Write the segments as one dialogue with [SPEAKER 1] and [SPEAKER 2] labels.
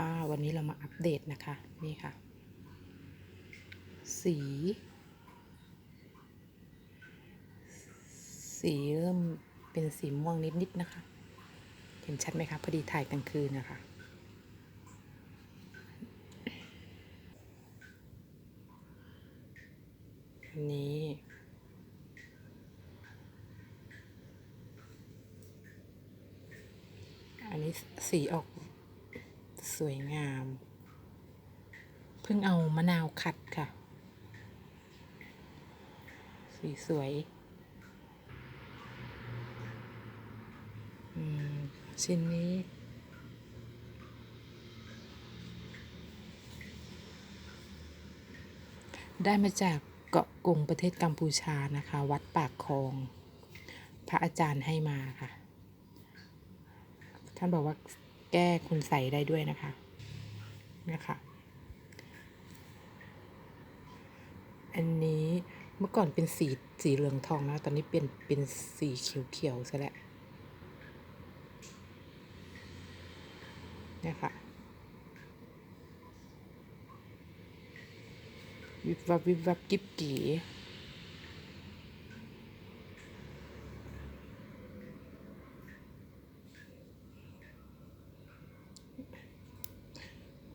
[SPEAKER 1] ค่ะ วันนี้เรามาอัปเดตนะคะ นี่ค่ะ สี สีเริ่มเป็นสีม่วงนิดๆนะคะ เห็นชัดไหมคะพอดีถ่ายกลางคืนนะคะอันนี้อันนี้สีออก สวยงาม เพิ่งเอามะนาวขัดค่ะ สีสวยชิ้นนี้ ได้มาจากเกาะกรุงประเทศกัมพูชานะคะ วัดปากคลอง พระอาจารย์ให้มาค่ะ ท่านบอกว่า ก้คุณใส่ได้ด้วยนะคะนี่ค่ะอันนี้เมื่อก่อนเป็นสีสีเหลืองทองนะตอนนี้เป็นเป็นสีเขียวเขียวซะแล้วนี่ค่ะวิบวับวิบวับกิ๊บกี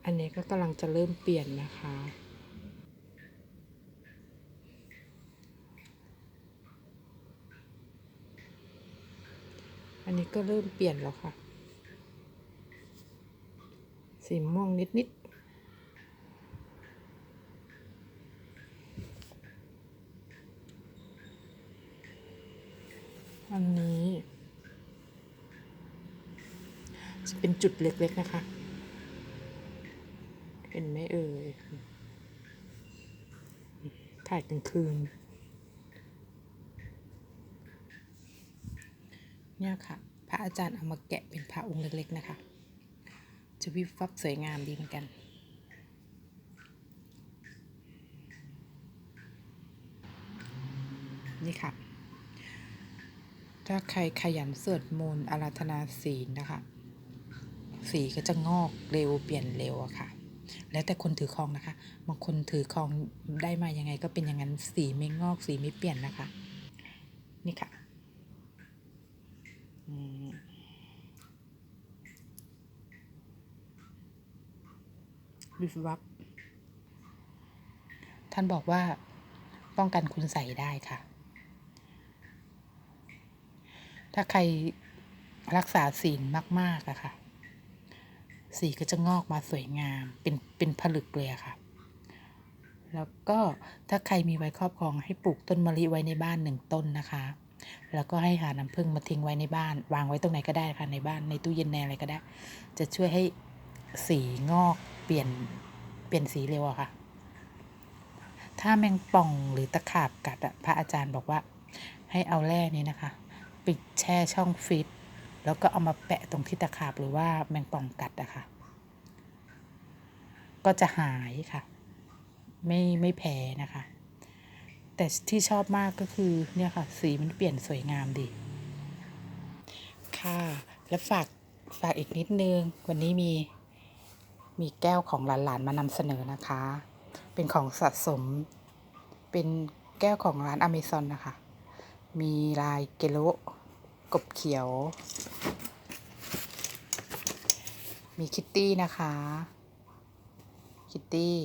[SPEAKER 1] อันนี้ก็กำลังจะเริ่มเปลี่ยนนะคะ อันนี้ก็เริ่มเปลี่ยนแล้วค่ะ สีม่วงนิดๆอันนี้ จะเป็นจุดเล็กๆนะคะ เห็นไหมเอ่ยถ่ายกลางคืน เนี่ยค่ะ พระอาจารย์เอามาแกะเป็นพระองค์เล็กๆนะคะ จะวิบวับสวยงามดีเหมือนกันนี่ค่ะ ถ้าใครขยันสวดมนต์อาราธนาศีลนะคะ สีก็จะงอกเร็วเปลี่ยนเร็วอะค่ะ แล้วแต่คนถือครองนะคะบางคนถือครองได้มายังไงก็เป็นอย่างนั้นสีไม่งอกสีไม่เปลี่ยนนะคะ นี่ค่ะวิบวับท่านบอกว่าป้องกันคุณใส่ได้ค่ะ ถ้าใครรักษาศีลมาก ๆอะค่ะ สีก็จะงอกมาสวยงาม เป็นเป็นผลึกเลยอะค่ะ แล้วก็ถ้าใครมีไว้ครอบครองให้ปลูกต้นมะลิไว้ในบ้านหนึ่งต้นนะคะ แล้วก็ให้หาน้ำผึ้งมาทิ้งไว้ในบ้าน วางไว้ตรงไหนก็ได้ค่ะในบ้านในตู้เย็นในอะไรก็ได้ จะช่วยให้สีงอกเปลี่ยนเปลี่ยนสีเร็วอะค่ะ ถ้าแมงป่องหรือตะขาบกัดอะพระอาจารย์บอกว่า ให้เอาแร่นี้นะคะไปแช่ช่องฟิต แล้วก็เอามาแปะตรงที่ตะขาบหรือว่าแมงป่องกัดอะค่ะ ก็จะหายค่ะ ไม่ไม่แพ้นะคะ แต่ที่ชอบมากก็คือเนี่ยค่ะ สีมันเปลี่ยนสวยงามดี ค่ะ แล้วฝากฝากอีกนิดนึง วันนี้มีมีแก้วของหลานๆมานำเสนอนะคะ เป็นของสะสม เป็นแก้วของร้านอเมซอนนะคะ มีลายเกโล กบเขียว มีคิตตี้นะคะ คิตตี้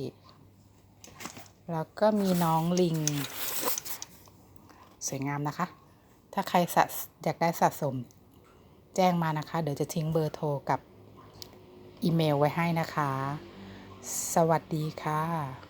[SPEAKER 1] แล้วก็มีน้องลิง สวยงามนะคะ ถ้าใครสะอยากได้สะสมแจ้งมานะคะ เดี๋ยวจะทิ้งเบอร์โทรกับอีเมลไว้ให้นะคะ สวัสดีค่ะ